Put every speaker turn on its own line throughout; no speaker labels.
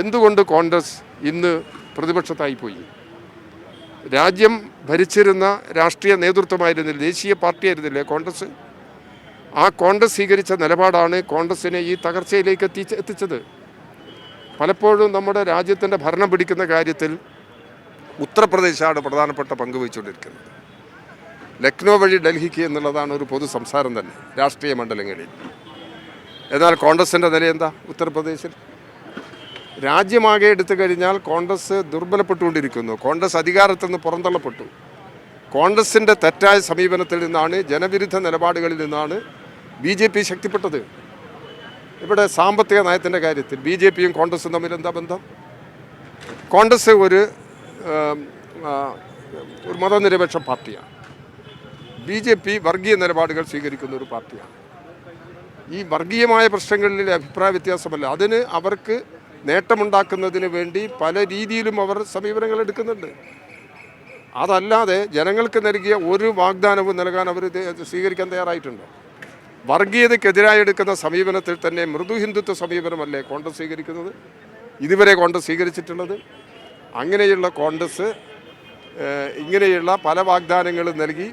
എന്തുകൊണ്ട് കോൺഗ്രസ് ഇന്ന് പ്രതിപക്ഷത്തായി പോയി? രാജ്യം ഭരിച്ചിരുന്ന രാഷ്ട്രീയ നേതൃത്വമായിരുന്നില്ല ദേശീയ പാർട്ടിയായിരുന്നില്ലേ കോൺഗ്രസ്? ആ കോൺഗ്രസ് സ്വീകരിച്ച നിലപാടാണ് കോൺഗ്രസിനെ ഈ തകർച്ചയിലേക്ക് എത്തിച്ച് എത്തിച്ചത്. പലപ്പോഴും നമ്മുടെ രാജ്യത്തിന്റെ ഭരണം പിടിക്കുന്ന കാര്യത്തിൽ ഉത്തർപ്രദേശാണ് പ്രധാനപ്പെട്ട പങ്ക് വഹിച്ചുകൊണ്ടിരിക്കുന്നത്. ലക്നോ വഴി ഡൽഹിക്ക് എന്നുള്ളതാണ് ഒരു പൊതു സംസാരം തന്നെ രാഷ്ട്രീയ മണ്ഡലങ്ങളിൽ. എന്നാൽ കോൺഗ്രസിന്റെ നില എന്താ ഉത്തർപ്രദേശിൽ? രാജ്യമാകെ എടുത്തു കഴിഞ്ഞാൽ കോൺഗ്രസ് ദുർബലപ്പെട്ടുകൊണ്ടിരിക്കുന്നു. കോൺഗ്രസ് അധികാരത്തിൽ നിന്ന് പുറന്തള്ളപ്പെട്ടു. കോൺഗ്രസിന്റെ തെറ്റായ സമീപനത്തിൽ നിന്നാണ് ജനവിരുദ്ധ നിലപാടുകളിൽ നിന്നാണ് ബി ജെ പി ശക്തിപ്പെട്ടത്. ഇവിടെ സാമ്പത്തിക നയത്തിന്റെ കാര്യത്തിൽ ബി ജെ പിയും കോൺഗ്രസും തമ്മിൽ എന്താ ബന്ധം? കോൺഗ്രസ് ഒരു ഒരു മതനിരപേക്ഷ പാർട്ടിയാണ്. ബി ജെ പി വർഗീയ നിലപാടുകൾ സ്വീകരിക്കുന്ന ഒരു പാർട്ടിയാണ്. ഈ വർഗീയമായ പ്രശ്നങ്ങളിലെ അഭിപ്രായ വ്യത്യാസമല്ല. അതിന് അവർക്ക് നേട്ടമുണ്ടാക്കുന്നതിന് വേണ്ടി പല രീതിയിലും അവർ സമീപനങ്ങൾ എടുക്കുന്നുണ്ട്. അതല്ലാതെ ജനങ്ങൾക്ക് നൽകിയ ഒരു വാഗ്ദാനവും നൽകാൻ അവർ സ്വീകരിക്കാൻ തയ്യാറായിട്ടുണ്ട്? വർഗീയതയ്ക്കെതിരായി എടുക്കുന്ന സമീപനത്തിൽ തന്നെ മൃദു ഹിന്ദുത്വ സമീപനമല്ലേ കോൺഗ്രസ് സ്വീകരിക്കുന്നത്? ഇതുവരെ കോൺഗ്രസ് സ്വീകരിച്ചിട്ടുള്ളത്? അങ്ങനെയുള്ള കോൺഗ്രസ് ഇങ്ങനെയുള്ള പല വാഗ്ദാനങ്ങളും നൽകി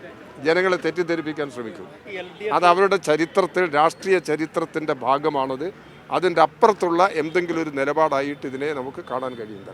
ജനങ്ങളെ തെറ്റിദ്ധരിപ്പിക്കാൻ ശ്രമിക്കും. അത് അവരുടെ ചരിത്രത്തിൽ രാഷ്ട്രീയ ചരിത്രത്തിന്റെ ഭാഗമാണത്. അതിന്റെ അപ്പുറത്തുള്ള എന്തെങ്കിലും ഒരു നിലപാടായിട്ട് ഇതിനെ നമുക്ക് കാണാൻ കഴിയുന്നില്ല